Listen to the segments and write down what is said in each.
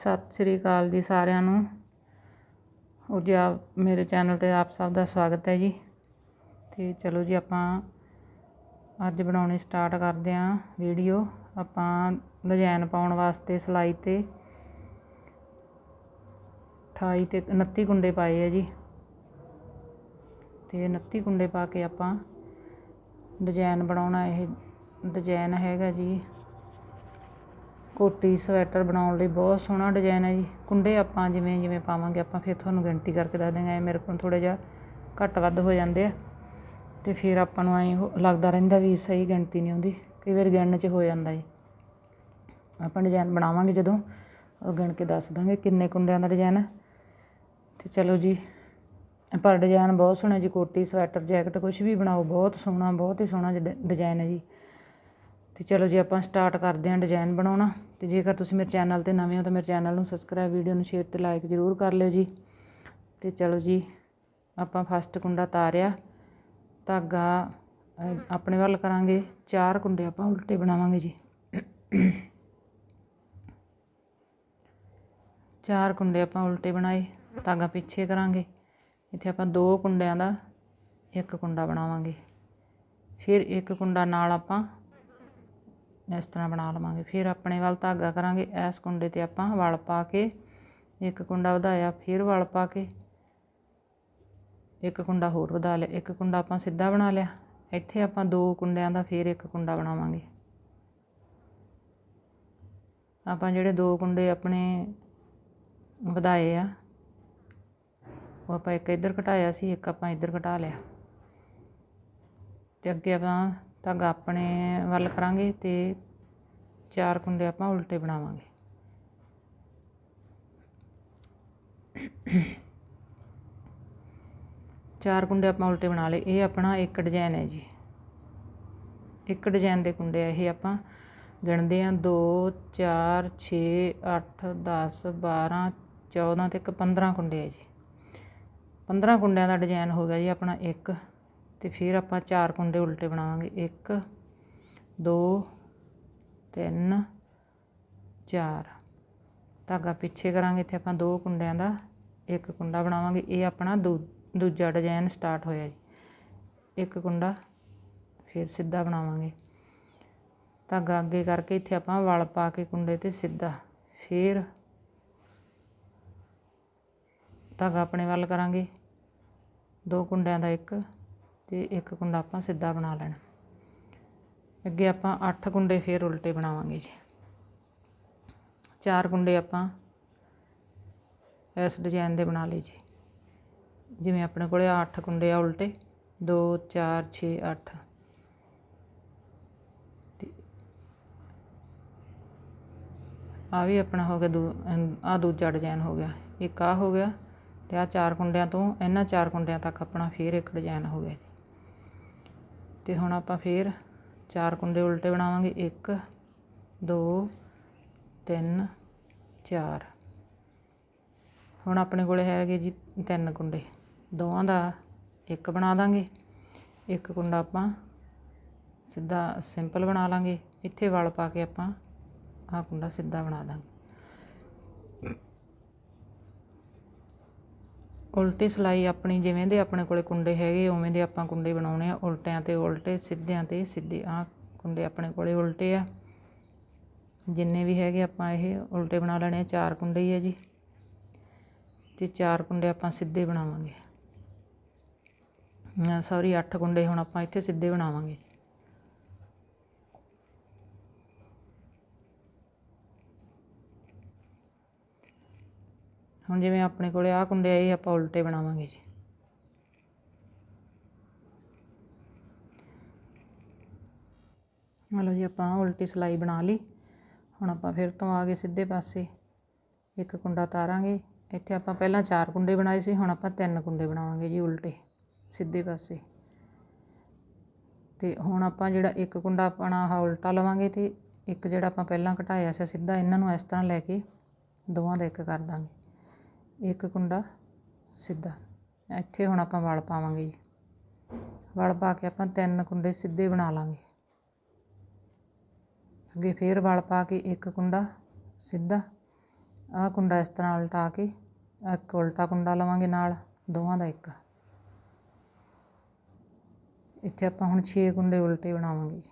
ਸਤਿ ਸ੍ਰੀ ਅਕਾਲ ਜੀ ਸਾਰਿਆਂ ਨੂੰ। ਉਹ ਜੀ ਆਪ, ਮੇਰੇ ਚੈਨਲ ਤੇ ਆਪ ਸਭ ਦਾ ਸਵਾਗਤ ਹੈ ਜੀ। ਤੇ ਚਲੋ ਜੀ ਆਪਾਂ ਅੱਜ ਬਣਾਉਣੀ ਸਟਾਰਟ ਕਰਦੇ ਆਂ ਵੀਡੀਓ। ਆਪਾਂ ਡਿਜ਼ਾਈਨ ਪਾਉਣ ਵਾਸਤੇ ਸਲਾਈ ਤੇ 28 ਤੇ 29 ਕੁੰਡੇ ਪਾਏ ਆ ਜੀ। ਤੇ 29 ਕੁੰਡੇ ਪਾ ਕੇ ਆਪਾਂ ਡਿਜ਼ਾਈਨ ਬਣਾਉਣਾ, ਇਹ ਡਿਜ਼ਾਈਨ ਹੈਗਾ ਜੀ। ਕੋਟੀ ਸਵੈਟਰ ਬਣਾਉਣ ਲਈ ਬਹੁਤ ਸੋਹਣਾ ਡਿਜ਼ਾਈਨ ਹੈ ਜੀ। ਕੁੰਡੇ ਆਪਾਂ ਜਿਵੇਂ ਜਿਵੇਂ ਪਾਵਾਂਗੇ, ਆਪਾਂ ਫਿਰ ਤੁਹਾਨੂੰ ਗਿਣਤੀ ਕਰਕੇ ਦੱਸ ਦਿਆਂਗੇ। ਐ ਮੇਰੇ ਕੋਲ ਥੋੜਾ ਜਿਹਾ ਘੱਟ ਵੱਧ ਹੋ ਜਾਂਦੇ ਆ। ਤੇ ਫਿਰ ਆਪਾਂ ਨੂੰ ਐਂ ਲੱਗਦਾ ਰਹਿੰਦਾ ਵੀ ਸਹੀ ਗਿਣਤੀ ਨਹੀਂ ਆਉਂਦੀ ਕਈ ਵਾਰ ਗਿਣਨ 'ਚ ਹੋ ਜਾਂਦਾ ਜੀ। ਆਪਾਂ ਡਿਜ਼ਾਈਨ ਬਣਾਵਾਂਗੇ ਜਦੋਂ ਗਿਣ ਕੇ ਦੱਸ ਦਾਂਗੇ ਕਿੰਨੇ ਕੁੰਡਿਆਂ ਦਾ ਡਿਜ਼ਾਈਨ ਹੈ। ਤੇ ਚਲੋ ਜੀ, ਪਰ ਡਿਜ਼ਾਈਨ ਬਹੁਤ ਸੋਹਣਾ ਜੀ। ਕੋਟੀ, ਸਵੈਟਰ, ਜੈਕਟ ਕੁਝ ਵੀ ਬਣਾਓ, ਬਹੁਤ ਸੋਹਣਾ, ਬਹੁਤ ਹੀ ਸੋਹਣਾ ਡਿਜ਼ਾਈਨ ਹੈ ਜੀ। ਤੇ ਚਲੋ ਜੀ ਆਪਾਂ ਸਟਾਰਟ ਕਰਦੇ ਹਾਂ ਡਿਜ਼ਾਈਨ ਬਣਾਉਣਾ, ਤੇ ਜੇਕਰ ਤੁਸੀਂ ਮੇਰੇ ਚੈਨਲ ਤੇ ਨਵੇਂ ਹੋ ਤਾਂ ਮੇਰੇ ਚੈਨਲ ਨੂੰ ਸਬਸਕ੍ਰਾਈਬ ਵੀਡੀਓ ਨੂੰ ਸ਼ੇਅਰ ਤੇ ਲਾਈਕ ਜ਼ਰੂਰ ਕਰ ਲਿਓ ਜੀ। ਤੇ ਚਲੋ ਜੀ, ਆਪਾਂ ਫਸਟ ਕੁੰਡਾ ਤਾਰਿਆ। ਧਾਗਾ ਆਪਣੇ ਵੱਲ ਕਰਾਂਗੇ। ਚਾਰ ਕੁੰਡੇ ਆਪਾਂ ਉਲਟੇ ਬਣਾਵਾਂਗੇ ਜੀ। ਚਾਰ ਕੁੰਡੇ ਆਪਾਂ ਉਲਟੇ ਬਣਾਏ, ਧਾਗਾ ਪਿੱਛੇ ਕਰਾਂਗੇ। ਇੱਥੇ ਆਪਾਂ ਦੋ ਕੁੰਡਿਆਂ ਦਾ ਇੱਕ ਕੁੰਡਾ ਬਣਾਵਾਂਗੇ। ਫਿਰ ਇੱਕ ਕੁੰਡਾ ਨਾਲ ਆਪਾਂ ਇਸ ਤਰ੍ਹਾਂ ਬਣਾ ਲਵਾਂਗੇ। ਫਿਰ ਆਪਣੇ ਵੱਲ ਧਾਗਾ ਕਰਾਂਗੇ। ਇਸ ਕੁੰਡੇ ਤੇ ਆਪਾਂ ਵਲ ਪਾ ਕੇ, ਇੱਕ ਕੁੰਡਾ ਵਧਾਇਆ, ਫਿਰ ਵਲ ਪਾ ਕੇ। ਇੱਕ ਕੁੰਡਾ ਹੋਰ ਵਧਾ ਲਿਆ। ਇੱਕ ਕੁੰਡਾ ਆਪਾਂ ਸਿੱਧਾ ਬਣਾ ਲਿਆ। ਇੱਥੇ ਆਪਾਂ ਦੋ ਕੁੰਡਿਆਂ ਦਾ ਫਿਰ ਇੱਕ ਕੁੰਡਾ ਬਣਾਵਾਂਗੇ। ਆਪਾਂ ਜਿਹੜੇ ਦੋ ਕੁੰਡੇ ਆਪਣੇ ਵਧਾਏ ਆ, ਉਹ ਆਪਾਂ ਇੱਕ ਇੱਧਰ ਘਟਾਇਆ ਸੀ, ਇੱਕ ਆਪਾਂ ਇੱਧਰ ਘਟਾ ਲਿਆ। ਤੇ ਅੱਗੇ ਆਪਾਂ ਧਾਗਾ ਆਪਣੇ ਵੱਲ ਕਰਾਂਗੇ ਤੇ ਚਾਰ ਕੁੰਡੇ ਆਪਾਂ ਉਲਟੇ ਬਣਾਵਾਂਗੇ। ਚਾਰ ਕੁੰਡੇ ਆਪਾਂ ਉਲਟੇ ਬਣਾ ਲਏ। ਇਹ ਆਪਣਾ ਇੱਕ ਡਿਜ਼ਾਈਨ ਹੈ ਜੀ। ਇੱਕ ਡਿਜ਼ਾਈਨ ਦੇ ਕੁੰਡੇ ਆ ਇਹ ਆਪਾਂ ਗਿਣਦੇ ਆ 2 4 6 8 10 12 14 ਤੇ ਇੱਕ 15 ਕੁੰਡੇ ਆ ਜੀ। 15 ਕੁੰਡਿਆਂ ਦਾ ਡਿਜ਼ਾਈਨ ਹੋ ਗਿਆ ਜੀ ਆਪਣਾ ਇੱਕ। ਤੇ ਫਿਰ ਆਪਾਂ ਚਾਰ ਕੁੰਡੇ ਉਲਟੇ ਬਣਾਵਾਂਗੇ। 1 2 3 4 ਧਾਗਾ ਪਿੱਛੇ ਕਰਾਂਗੇ, ਇੱਥੇ ਆਪਾਂ ਦੋ ਕੁੰਡਿਆਂ ਦਾ ਇੱਕ ਕੁੰਡਾ ਬਣਾਵਾਂਗੇ। ਇਹ ਆਪਣਾ ਦੂਜਾ ਡਿਜ਼ਾਈਨ ਸਟਾਰਟ ਹੋਇਆ ਜੀ। ਇੱਕ ਕੁੰਡਾ ਫਿਰ ਸਿੱਧਾ ਬਣਾਵਾਂਗੇ। ਧਾਗਾ ਅੱਗੇ ਕਰਕੇ ਇੱਥੇ ਆਪਾਂ ਵਲ ਪਾ ਕੇ ਕੁੰਡੇ ਤੇ ਸਿੱਧਾ ਫਿਰ ਧਾਗਾ ਆਪਣੇ ਵੱਲ ਕਰਾਂਗੇ। ਦੋ ਕੁੰਡਿਆਂ ਦਾ ਇੱਕ ਤੇ ਇੱਕ ਕੁੰਡਾ ਆਪਾਂ ਸਿੱਧਾ ਬਣਾ ਲੈਣਾ। ਅੱਗੇ ਆਪਾਂ 8 ਕੁੰਡੇ ਫੇਰ ਉਲਟੇ ਬਣਾਵਾਂਗੇ ਜੀ। ਚਾਰ ਕੁੰਡੇ ਆਪਾਂ ਇਸ ਡਿਜ਼ਾਈਨ ਦੇ ਬਣਾ ਲਈ ਜੀ। ਜਿਵੇਂ ਆਪਣੇ ਕੋਲੇ 8 ਕੁੰਡੇ ਆ ਉਲਟੇ 2 4 6 8 ਆ ਵੀ ਆਪਣਾ ਹੋ ਗਿਆ ਆ ਦੂਜਾ ਡਿਜ਼ਾਈਨ ਹੋ ਗਿਆ। ਇੱਕ ਆ ਹੋ ਗਿਆ ਤੇ ਆ ਚਾਰ ਕੁੰਡਿਆਂ ਤੋਂ ਇਹਨਾਂ ਚਾਰ ਕੁੰਡਿਆਂ ਤੱਕ ਆਪਣਾ ਫੇਰ ਇੱਕ ਡਿਜ਼ਾਈਨ ਹੋ ਗਿਆ ਅਤੇ ਹੁਣ ਆਪਾਂ ਫੇਰ ਚਾਰ ਕੁੰਡੇ ਉਲਟੇ ਬਣਾਵਾਂਗੇ। 1 2 3 4 ਹੁਣ ਆਪਣੇ ਕੋਲ ਹੈਗੇ ਜੀ ਤਿੰਨ ਕੁੰਡੇ। ਦੋਵਾਂ ਦਾ ਇੱਕ ਬਣਾ ਦਾਂਗੇ। ਇੱਕ ਕੁੰਡਾ ਆਪਾਂ ਸਿੱਧਾ ਸਿੰਪਲ ਬਣਾ ਲਾਂਗੇ। ਇੱਥੇ ਵਲ ਪਾ ਕੇ ਆਪਾਂ ਆਹ ਕੁੰਡਾ ਸਿੱਧਾ ਬਣਾ ਦਾਂਗੇ। ਉਲਟੀ ਸਿਲਾਈ ਆਪਣੀ ਜਿਵੇਂ ਦੇ ਆਪਣੇ ਕੋਲੇ ਕੁੰਡੇ ਹੈਗੇ, ਉਵੇਂ ਦੇ ਆਪਾਂ ਕੁੰਡੇ ਬਣਾਉਣੇ ਆ, ਉਲਟਿਆਂ ਤੇ ਉਲਟੇ, ਸਿੱਧਿਆਂ ਤੇ ਸਿੱਧੇ। ਆ ਕੁੰਡੇ ਆਪਣੇ ਕੋਲੇ ਉਲਟੇ ਆ। ਜਿੰਨੇ ਵੀ ਹੈਗੇ ਆਪਾਂ ਇਹ ਉਲਟੇ ਬਣਾ ਲੈਣੇ ਆ, ਚਾਰ ਕੁੰਡੇ ਹੀ ਆ ਜੀ। ਤੇ ਚਾਰ ਕੁੰਡੇ ਆਪਾਂ ਸਿੱਧੇ ਬਣਾਵਾਂਗੇ। ਸੌਰੀ 8 ਕੁੰਡੇ ਹੁਣ ਆਪਾਂ ਇੱਥੇ ਸਿੱਧੇ ਬਣਾਵਾਂਗੇ। ਹੁਣ ਜਿਵੇਂ ਆਪਣੇ ਕੋਲੇ ਆਹ ਕੁੰਡੇ ਆਏ, ਆਪਾਂ ਉਲਟੇ ਬਣਾਵਾਂਗੇ ਜੀ। ਲਓ ਜੀ, ਆਪਾਂ ਉਲਟੀ ਸਲਾਈ ਬਣਾ ਲਈ। ਹੁਣ ਆਪਾਂ ਫਿਰ ਤੋਂ ਆ ਗਏ ਸਿੱਧੇ ਪਾਸੇ। ਇੱਕ ਕੁੰਡਾ ਤਾਰਾਂਗੇ। ਇੱਥੇ ਆਪਾਂ ਪਹਿਲਾਂ ਚਾਰ ਕੁੰਡੇ ਬਣਾਏ ਸੀ, ਹੁਣ ਆਪਾਂ ਤਿੰਨ ਕੁੰਡੇ ਬਣਾਵਾਂਗੇ ਜੀ ਉਲਟੇ, ਸਿੱਧੇ ਪਾਸੇ। ਤੇ ਹੁਣ ਆਪਾਂ ਜਿਹੜਾ ਇੱਕ ਕੁੰਡਾ ਆਪਣਾ ਆਹ ਉਲਟਾ ਲਵਾਂਗੇ ਤੇ ਇੱਕ ਜਿਹੜਾ ਆਪਾਂ ਪਹਿਲਾਂ ਘਟਾਇਆ ਸੀ ਸਿੱਧਾ, ਇਹਨਾਂ ਨੂੰ ਇਸ ਤਰ੍ਹਾਂ ਲੈ ਕੇ ਦੋਵਾਂ ਦਾ ਇੱਕ ਕਰ ਦਾਂਗੇ। ਇੱਕ ਕੁੰਡਾ ਸਿੱਧਾ। ਇੱਥੇ ਹੁਣ ਆਪਾਂ ਵਲ ਪਾਵਾਂਗੇ ਜੀ। ਵਲ ਪਾ ਕੇ ਆਪਾਂ ਤਿੰਨ ਕੁੰਡੇ ਸਿੱਧੇ ਬਣਾ ਲਾਂਗੇ। ਅੱਗੇ ਫੇਰ ਵਲ ਪਾ ਕੇ ਇੱਕ ਕੁੰਡਾ ਸਿੱਧਾ। ਆਹ ਕੁੰਡਾ ਇਸ ਤਰ੍ਹਾਂ ਉਲਟਾ ਕੇ ਇੱਕ ਉਲਟਾ ਕੁੰਡਾ ਲਵਾਂਗੇ ਨਾਲ, ਦੋਵਾਂ ਦਾ ਇੱਕ। ਇੱਥੇ ਆਪਾਂ ਹੁਣ 6 ਕੁੰਡੇ ਉਲਟੇ ਬਣਾਵਾਂਗੇ ਜੀ।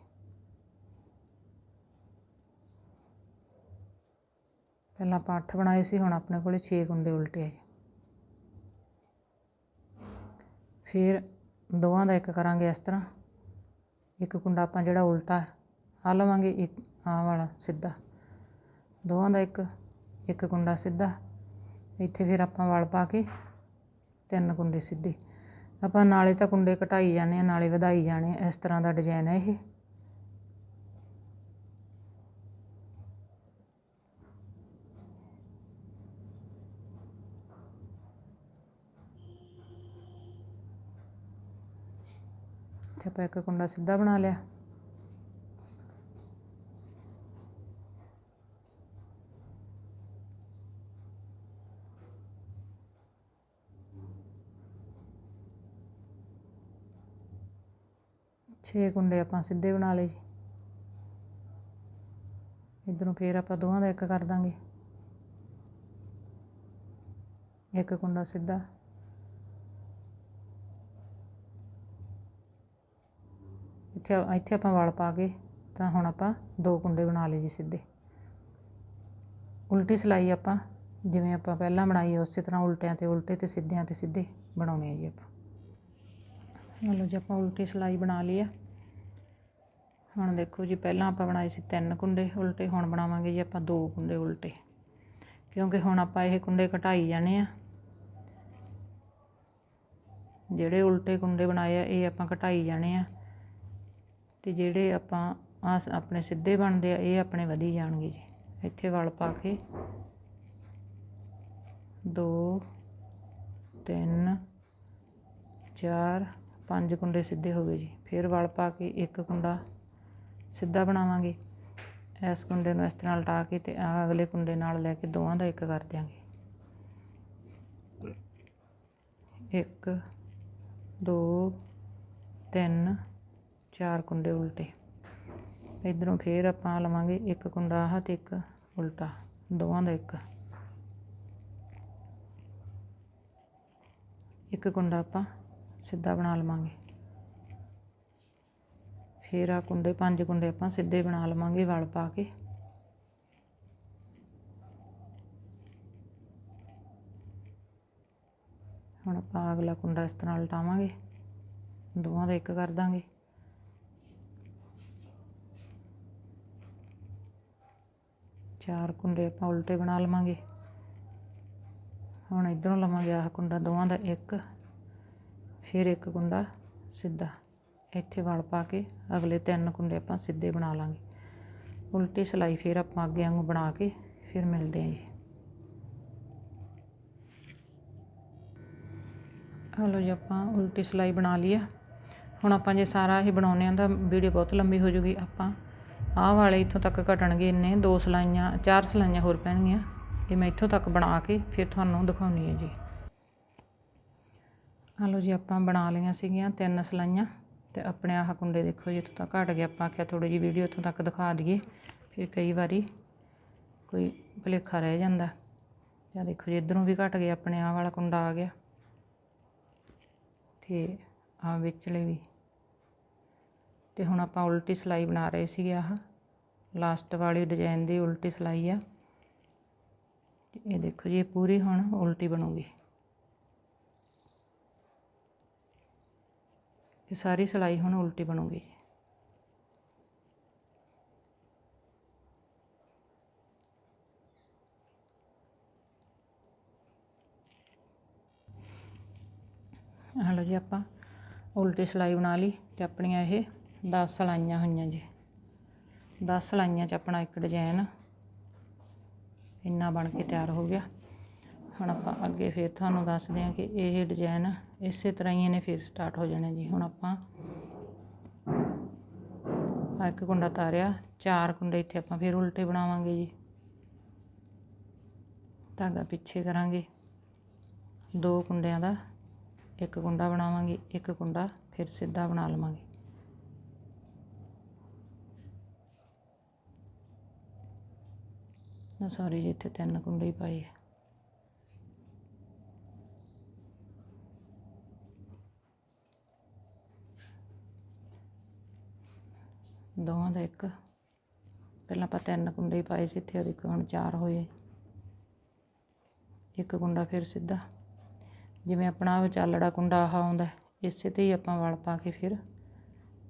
ਪਹਿਲਾਂ ਆਪਾਂ 8 ਬਣਾਏ ਸੀ, ਹੁਣ ਆਪਣੇ ਕੋਲੇ 6 ਕੁੰਡੇ ਉਲਟੇ ਆਏ। ਫਿਰ ਦੋਵਾਂ ਦਾ ਇੱਕ ਕਰਾਂਗੇ ਇਸ ਤਰ੍ਹਾਂ। ਇੱਕ ਕੁੰਡਾ ਆਪਾਂ ਜਿਹੜਾ ਉਲਟਾ ਆ ਲਵਾਂਗੇ ਇੱਕ ਆ ਵਾਲਾ ਸਿੱਧਾ। ਦੋਵਾਂ ਦਾ ਇੱਕ ਇੱਕ ਕੁੰਡਾ ਸਿੱਧਾ। ਇੱਥੇ ਫਿਰ ਆਪਾਂ ਵਲ ਪਾ ਕੇ ਤਿੰਨ ਕੁੰਡੇ ਸਿੱਧੇ। ਆਪਾਂ ਨਾਲੇ ਤਾਂ ਕੁੰਡੇ ਘਟਾਈ ਜਾਂਦੇ ਆ, ਨਾਲੇ ਵਧਾਈ ਜਾਣੇ ਇਸ ਤਰ੍ਹਾਂ ਦਾ ਡਿਜ਼ਾਈਨ ਹੈ ਇਹ। ਆਪਾਂ ਇੱਕ ਕੁੰਡਾ ਸਿੱਧਾ ਬਣਾ ਲਿਆ। ਛੇ ਕੁੰਡੇ ਆਪਾਂ ਸਿੱਧੇ ਬਣਾ ਲਏ ਜੀ। ਇਧਰੋਂ ਫੇਰ ਆਪਾਂ ਦੋਵਾਂ ਦਾ ਇੱਕ ਕਰ ਦਾਂਗੇ। ਇੱਕ ਕੁੰਡਾ ਸਿੱਧਾ। ਇੱਥੇ ਇੱਥੇ ਆਪਾਂ ਵਲ ਪਾ ਕੇ ਤਾਂ ਹੁਣ ਆਪਾਂ ਦੋ ਕੁੰਡੇ ਬਣਾ ਲਏ ਜੀ ਸਿੱਧੇ। ਉਲਟੀ ਸਿਲਾਈ ਆਪਾਂ, ਜਿਵੇਂ ਆਪਾਂ ਪਹਿਲਾਂ ਬਣਾਈ ਉਸੇ ਤਰ੍ਹਾਂ ਉਲਟਿਆਂ ਤੇ ਉਲਟੇ ਤੇ ਸਿੱਧਿਆਂ ਤੇ ਸਿੱਧੇ ਬਣਾਉਣੇ ਆ ਜੀ ਆਪਾਂ। ਲਓ ਜੀ, ਆਪਾਂ ਉਲਟੀ ਸਿਲਾਈ ਬਣਾ ਲਈ ਆ। ਹੁਣ ਦੇਖੋ ਜੀ, ਪਹਿਲਾਂ ਆਪਾਂ ਬਣਾਏ ਸੀ ਤਿੰਨ ਕੁੰਡੇ, ਉਲਟੇ ਹੁਣ ਬਣਾਵਾਂਗੇ ਜੀ ਆਪਾਂ ਦੋ ਕੁੰਡੇ ਉਲਟੇ। ਕਿਉਂਕਿ ਹੁਣ ਆਪਾਂ ਇਹ ਕੁੰਡੇ ਘਟਾਈ ਜਾਣੇ ਆ। ਜਿਹੜੇ ਉਲਟੇ ਕੁੰਡੇ ਬਣਾਏ ਆ, ਇਹ ਆਪਾਂ ਘਟਾਈ ਜਾਣੇ ਆ। ਤੇ ਜਿਹੜੇ ਆਪਾਂ ਆ ਆਪਣੇ ਸਿੱਧੇ ਬਣਦੇ ਆ, ਇਹ ਆਪਣੇ ਵਧੀ ਜਾਣਗੇ ਜੀ। ਇੱਥੇ ਵਲ ਪਾ ਕੇ 2 3 4 5 ਕੁੰਡੇ ਸਿੱਧੇ ਹੋ ਗਏ ਜੀ। ਫਿਰ ਵਲ ਪਾ ਕੇ ਇੱਕ ਕੁੰਡਾ ਸਿੱਧਾ ਬਣਾਵਾਂਗੇ। ਇਸ ਕੁੰਡੇ ਨੂੰ ਇਸ ਤਰ੍ਹਾਂ ਉਲਟਾ ਕੇ ਤੇ ਆ ਅਗਲੇ ਕੁੰਡੇ ਨਾਲ ਲੈ ਕੇ ਦੋਵਾਂ ਦਾ ਇੱਕ ਕਰ ਦਿਆਂਗੇ। ਇੱਕ, ਦੋ, ਤਿੰਨ ਚਾਰ ਕੁੰਡੇ ਉਲਟੇ। ਇਧਰੋਂ ਫੇਰ ਆਪਾਂ ਲਵਾਂਗੇ ਇੱਕ ਕੁੰਡਾ ਆਹ ਤੇ ਇੱਕ ਉਲਟਾ, ਦੋਵਾਂ ਦਾ ਇੱਕ। ਇੱਕ ਕੁੰਡਾ ਆਪਾਂ ਸਿੱਧਾ ਬਣਾ ਲਵਾਂਗੇ। ਫੇਰ ਆ ਕੁੰਡੇ, ਪੰਜ ਕੁੰਡੇ ਆਪਾਂ ਸਿੱਧੇ ਬਣਾ ਲਵਾਂਗੇ ਵਲ ਪਾ ਕੇ। ਹੁਣ ਆਪਾਂ ਅਗਲਾ ਕੁੰਡਾ ਇਸ ਤਰ੍ਹਾਂ ਉਲਟਾਵਾਂਗੇ। ਦੋਵਾਂ ਦਾ ਇੱਕ ਕਰ ਦਾਂਗੇ। ਚਾਰ ਕੁੰਡੇ ਆਪਾਂ ਉਲਟੇ ਬਣਾ ਲਵਾਂਗੇ। ਹੁਣ ਇਧਰੋਂ ਲਵਾਂਗੇ ਆਹ ਕੁੰਡਾ, ਦੋਵਾਂ ਦਾ ਇੱਕ, ਫਿਰ ਇੱਕ ਕੁੰਡਾ ਸਿੱਧਾ। ਇੱਥੇ ਵਲ ਪਾ ਕੇ ਅਗਲੇ ਤਿੰਨ ਕੁੰਡੇ ਆਪਾਂ ਸਿੱਧੇ ਬਣਾ ਲਾਂਗੇ। ਉਲਟੀ ਸਿਲਾਈ ਫਿਰ ਆਪਾਂ ਅੱਗੇ ਵਾਂਗੂ ਬਣਾ ਕੇ ਫਿਰ ਮਿਲਦੇ ਹਾਂ ਜੀ। ਹਲੋ ਜੀ ਆਪਾਂ ਉਲਟੀ ਸਿਲਾਈ ਬਣਾ ਲਈ ਆ। ਹੁਣ ਆਪਾਂ ਜੇ ਸਾਰਾ ਇਹ ਬਣਾਉਨੇ ਆ ਤਾਂ ਵੀਡੀਓ ਬਹੁਤ ਲੰਬੀ ਹੋ ਜੂਗੀ। ਆਪਾਂ ਆਹ ਵਾਲੇ ਇੱਥੋਂ ਤੱਕ ਘਟਣਗੇ ਇੰਨੇ, ਦੋ ਸਲਾਈਆਂ, ਚਾਰ ਸਲਾਈਆਂ ਹੋਰ ਪੈਣਗੀਆਂ। ਇਹ ਮੈਂ ਇੱਥੋਂ ਤੱਕ ਬਣਾ ਕੇ ਫਿਰ ਤੁਹਾਨੂੰ ਦਿਖਾਉਣੀ ਹੈ ਜੀ। ਹਲੋ ਜੀ, ਆਪਾਂ ਬਣਾ ਲਈਆਂ ਸੀਗੀਆਂ ਤਿੰਨ ਸਲਾਈਆਂ ਤੇ ਆਪਣੇ ਆਹ ਕੁੰਡੇ ਦੇਖੋ ਜੀ, ਇੱਥੋਂ ਤੱਕ ਘਟ ਗਿਆ ਆਪਾਂ ਕਿਹਾ ਥੋੜੀ ਜੀ ਵੀਡੀਓ ਇੱਥੋਂ ਤੱਕ ਦਿਖਾ ਦਈਏ। ਫਿਰ ਕਈ ਵਾਰੀ ਕੋਈ ਭੁਲੇਖਾ ਰਹਿ ਜਾਂਦਾ। ਜਾਂ ਦੇਖੋ ਜੀ, ਇਧਰੋਂ ਵੀ ਘਟ ਗਿਆ ਆਪਣੇ ਆਹ ਵਾਲਾ ਕੁੰਡਾ ਆ ਗਿਆ। ਤੇ ਆ ਵਿਚਲੇ ਵੀ। ਤੇ ਹੁਣ ਆਪਾਂ ਉਲਟੀ ਸਿਲਾਈ ਬਣਾ ਰਹੇ ਸੀਗੇ ਆਹ। ਲਾਸਟ ਵਾਲੀ ਡਿਜ਼ਾਈਨ ਦੀ ਉਲਟੀ ਸਿਲਾਈ ਆ। ਇਹ ਦੇਖੋ ਜੀ, ਇਹ ਪੂਰੀ ਹੁਣ ਉਲਟੀ ਬਣੂਗੀ। ਇਹ ਸਾਰੀ ਸਿਲਾਈ ਹੁਣ ਉਲਟੀ ਬਣੂਗੀ। ਹਲੋ ਜੀ ਆਪਾਂ ਉਲਟੀ ਸਿਲਾਈ ਬਣਾ ਲਈ ਤੇ ਆਪਣੀਆਂ ਇਹ 10 ਸਲਾਈਆਂ ਹੋਈਆਂ ਜੀ। 10 ਲਾਈਆਂ 'ਚ ਆਪਣਾ ਇੱਕ ਡਿਜ਼ਾਈਨ ਇੰਨਾ ਬਣ ਕੇ ਤਿਆਰ ਹੋ ਗਿਆ। ਹੁਣ ਆਪਾਂ ਅੱਗੇ ਫਿਰ ਤੁਹਾਨੂੰ ਦੱਸਦੇ ਹਾਂ ਕਿ ਇਹ ਡਿਜ਼ਾਈਨ ਇਸੇ ਤਰ੍ਹਾਂ ਹੀ ਇਹਨੇ ਫਿਰ ਸਟਾਰਟ ਹੋ ਜਾਣਾ ਜੀ। ਹੁਣ ਆਪਾਂ ਆ ਇੱਕ ਕੁੰਡਾ ਤਾਰਿਆ, ਚਾਰ ਕੁੰਡੇ ਇੱਥੇ ਆਪਾਂ ਫਿਰ ਉਲਟੇ ਬਣਾਵਾਂਗੇ ਜੀ। ਧਾਗਾ ਪਿੱਛੇ ਕਰਾਂਗੇ। ਦੋ ਕੁੰਡਿਆਂ ਦਾ ਇੱਕ ਕੁੰਡਾ ਬਣਾਵਾਂਗੇ, ਇੱਕ ਕੁੰਡਾ ਫਿਰ ਸਿੱਧਾ ਬਣਾ ਲਵਾਂਗੇ। ਨਾ ਸੌਰੀ ਜੀ ਇੱਥੇ ਤਿੰਨ ਕੁੰਡੇ ਹੀ ਪਾਏ ਆ। ਦੋਵਾਂ ਦਾ ਇੱਕ। ਪਹਿਲਾਂ ਆਪਾਂ ਤਿੰਨ ਕੁੰਡੇ ਪਾਏ ਸੀ, ਇੱਥੇ ਉਹਦੇ ਹੁਣ ਚਾਰ ਹੋਏ। ਇੱਕ ਕੁੰਡਾ ਫਿਰ ਸਿੱਧਾ। ਜਿਵੇਂ ਆਪਣਾ ਵਿਚਾਲੜਾ ਕੁੰਡਾ ਆਹ ਆਉਂਦਾ, ਇਸੇ ਤੇ ਹੀ ਆਪਾਂ ਵਲ ਪਾ ਕੇ ਫਿਰ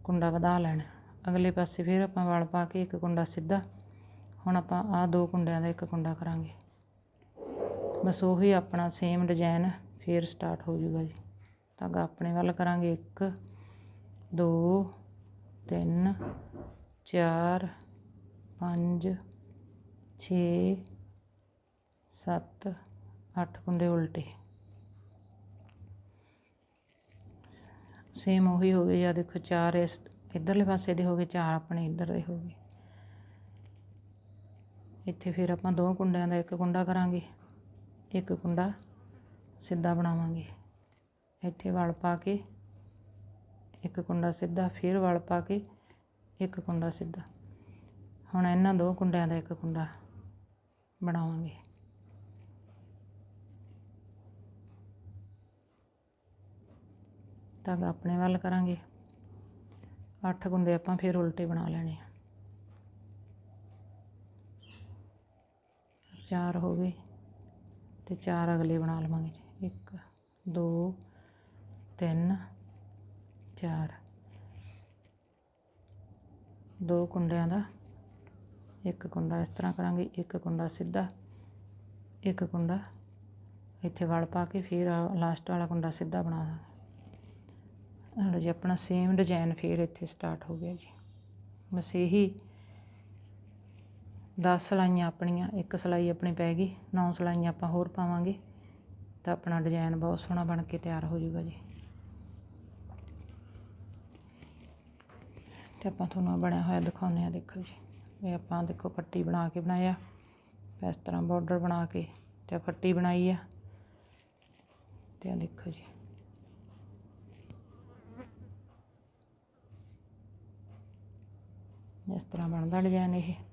ਕੁੰਡਾ ਵਧਾ ਲੈਣਾ। ਅਗਲੇ ਪਾਸੇ ਫਿਰ ਆਪਾਂ ਵਲ ਪਾ ਕੇ ਇੱਕ ਕੁੰਡਾ ਸਿੱਧਾ। ਹੁਣ ਆਪਾਂ ਆਹ ਦੋ ਕੁੰਡਿਆਂ ਦਾ ਇੱਕ ਕੁੰਡਾ ਕਰਾਂਗੇ। ਬਸ ਉਹੀ ਆਪਣਾ ਸੇਮ ਡਿਜ਼ਾਈਨ ਫਿਰ ਸਟਾਰਟ ਹੋ ਜਾਊਗਾ ਜੀ। ਧਾਗਾ ਆਪਣੇ ਵੱਲ ਕਰਾਂਗੇ 1 2 3 4 5 6 7 8 ਕੁੰਡੇ ਉਲਟੇ। ਸੇਮ ਉਹੀ ਹੋ ਗਏ ਜਾਂ ਦੇਖੋ ਚਾਰ ਇਸ ਇਧਰਲੇ ਪਾਸੇ ਦੇ ਹੋ ਗਏ, ਚਾਰ ਆਪਣੇ ਇੱਧਰ ਦੇ ਹੋ ਗਏ। ਇੱਥੇ ਫਿਰ ਆਪਾਂ ਦੋ ਕੁੰਡਿਆਂ ਦਾ ਇੱਕ ਕੁੰਡਾ ਕਰਾਂਗੇ, ਇੱਕ ਕੁੰਡਾ ਸਿੱਧਾ ਬਣਾਵਾਂਗੇ। ਇੱਥੇ ਵਲ ਪਾ ਕੇ ਇੱਕ ਕੁੰਡਾ ਸਿੱਧਾ, ਫਿਰ ਵਲ ਪਾ ਕੇ ਇੱਕ ਕੁੰਡਾ ਸਿੱਧਾ। ਹੁਣ ਇਹਨਾਂ ਦੋ ਕੁੰਡਿਆਂ ਦਾ ਇੱਕ ਕੁੰਡਾ ਬਣਾਵਾਂਗੇ। ਤਾਂ ਆਪਣੇ ਵੱਲ ਕਰਾਂਗੇ। ਅੱਠ ਕੁੰਡੇ ਆਪਾਂ ਫਿਰ ਉਲਟੇ ਬਣਾ ਲੈਣੇ ਆ। ਚਾਰ ਹੋ ਗਏ ਤੇ ਚਾਰ ਅਗਲੇ ਬਣਾ ਲਵਾਂਗੇ ਜੀ। ਇੱਕ, ਦੋ, ਤਿੰਨ, ਚਾਰ। ਦੋ ਕੁੰਡਿਆਂ ਦਾ, ਇੱਕ ਕੁੰਡਾ ਇਸ ਤਰ੍ਹਾਂ ਕਰਾਂਗੇ, ਇੱਕ ਕੁੰਡਾ ਸਿੱਧਾ, ਇੱਕ ਕੁੰਡਾ ਇੱਥੇ ਵਲ ਪਾ ਕੇ ਫਿਰ ਲਾਸਟ ਵਾਲਾ ਕੁੰਡਾ ਸਿੱਧਾ ਬਣਾ ਦਾਂਗੇ। ਲਓ ਜੀ, ਆਪਣਾ ਸੇਮ ਡਿਜ਼ਾਈਨ ਫਿਰ ਇੱਥੇ ਸਟਾਰਟ ਹੋ ਗਿਆ ਜੀ। ਬਸ ਇਹੀ 10 ਸਲਾਈਆਂ ਆਪਣੀਆਂ, ਇੱਕ ਸਲਾਈ ਆਪਣੀ ਪੈ ਗਈ 9 ਸਲਾਈਆਂ ਆਪਾਂ ਹੋਰ ਪਾਵਾਂਗੇ, ਤਾਂ ਆਪਣਾ ਡਿਜ਼ਾਈਨ ਬਹੁਤ ਸੋਹਣਾ ਬਣ ਕੇ ਤਿਆਰ ਹੋ ਜਾਊਗਾ ਜੀ। ਤੇ ਆਪਾਂ ਤੁਹਾਨੂੰ ਬਣਿਆ ਹੋਇਆ ਦਿਖਾਉਂਦੇ ਆ ਦੇਖੋ ਜੀ। ਇਹ ਆਪਾਂ ਦੇਖੋ ਪੱਟੀ ਬਣਾ ਕੇ ਬਣਾਇਆ, ਇਸ ਤਰ੍ਹਾਂ ਬਾਰਡਰ ਬਣਾ ਕੇ ਤੇ ਆਹ ਪੱਟੀ ਬਣਾਈ ਆ। ਤੇ ਆ ਦੇਖੋ ਜੀ। ਇਸ ਤਰ੍ਹਾਂ ਬਣਦਾ ਡਿਜ਼ਾਈਨ ਇਹ।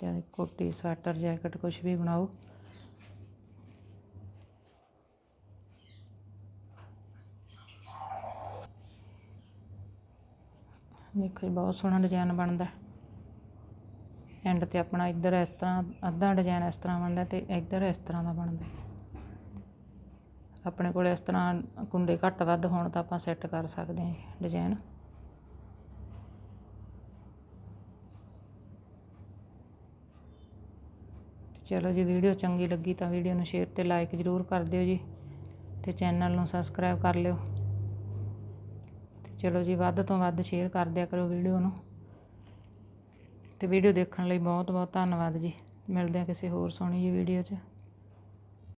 ਤੇ ਕੋਟੀ, ਸਵੈਟਰ, ਜੈਕਟ ਕੁਝ ਵੀ ਬਣਾਓ। ਦੇਖੋ ਜੀ, ਬਹੁਤ ਸੋਹਣਾ ਡਿਜ਼ਾਈਨ ਬਣਦਾ। ਐਂਡ ਤੇ ਆਪਣਾ ਇੱਧਰ ਇਸ ਤਰ੍ਹਾਂ, ਅੱਧਾ ਡਿਜ਼ਾਈਨ ਇਸ ਤਰ੍ਹਾਂ ਬਣਦਾ ਤੇ ਇੱਧਰ ਇਸ ਤਰ੍ਹਾਂ ਦਾ ਬਣਦਾ। ਆਪਣੇ ਕੋਲ ਇਸ ਤਰ੍ਹਾਂ ਕੁੰਡੇ ਘੱਟ ਵੱਧ ਹੋਣ ਤਾਂ ਆਪਾਂ ਸੈੱਟ ਕਰ ਸਕਦੇ ਹਾਂ ਡਿਜ਼ਾਈਨ ਚਲੋ ਜੀ, ਵੀਡੀਓ ਚੰਗੀ ਲੱਗੀ ਤਾਂ ਵੀਡੀਓ ਨੂੰ ਸ਼ੇਅਰ ਤੇ ਲਾਈਕ ਜ਼ਰੂਰ ਕਰ ਦਿਓ ਜੀ ਤੇ ਚੈਨਲ ਨੂੰ ਸਬਸਕ੍ਰਾਈਬ ਕਰ ਲਿਓ। ਤੇ ਚਲੋ ਜੀ, ਵੱਧ ਤੋਂ ਵੱਧ ਸ਼ੇਅਰ ਕਰ ਦਿਆ ਕਰੋ ਵੀਡੀਓ ਨੂੰ। ਤੇ ਵੀਡੀਓ ਦੇਖਣ ਲਈ ਬਹੁਤ ਬਹੁਤ ਧੰਨਵਾਦ ਜੀ। ਮਿਲਦੇ ਹਾਂ ਕਿਸੇ ਹੋਰ ਸੋਹਣੀ ਜੀ ਵੀਡੀਓ 'ਚ।